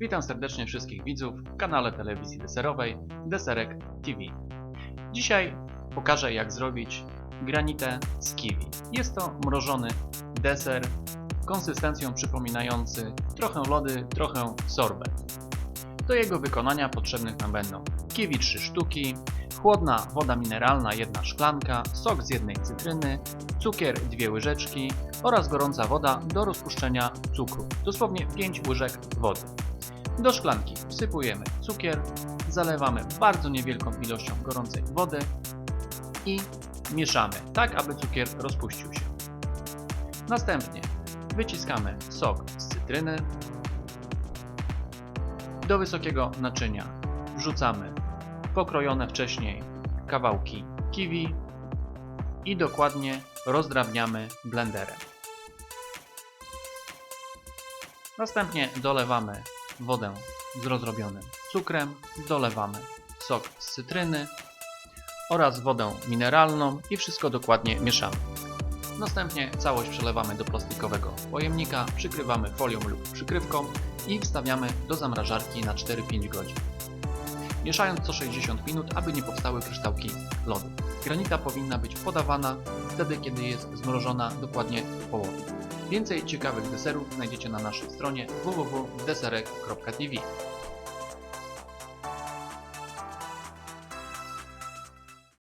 Witam serdecznie wszystkich widzów w kanale telewizji deserowej Deserek TV. Dzisiaj pokażę jak zrobić granitę z kiwi. Jest to mrożony deser konsystencją przypominający trochę lody, trochę sorbet. Do jego wykonania potrzebnych nam będą kiwi 3 sztuki, chłodna woda mineralna 1 szklanka, sok z jednej cytryny, cukier 2 łyżeczki oraz gorąca woda do rozpuszczenia cukru, dosłownie 5 łyżek wody. Do szklanki wsypujemy cukier, zalewamy bardzo niewielką ilością gorącej wody i mieszamy, tak aby cukier rozpuścił się. Następnie wyciskamy sok z cytryny. Do wysokiego naczynia wrzucamy pokrojone wcześniej kawałki kiwi i dokładnie rozdrabniamy blenderem. Następnie dolewamy wodę z rozrobionym cukrem, dolewamy sok z cytryny oraz wodę mineralną i wszystko dokładnie mieszamy. Następnie całość przelewamy do plastikowego pojemnika, przykrywamy folią lub przykrywką i wstawiamy do zamrażarki na 4-5 godzin. Mieszając co 60 minut, aby nie powstały kryształki lodu. Granita powinna być podawana wtedy, kiedy jest zmrożona dokładnie w połowie. Więcej ciekawych deserów znajdziecie na naszej stronie www.deserek.tv.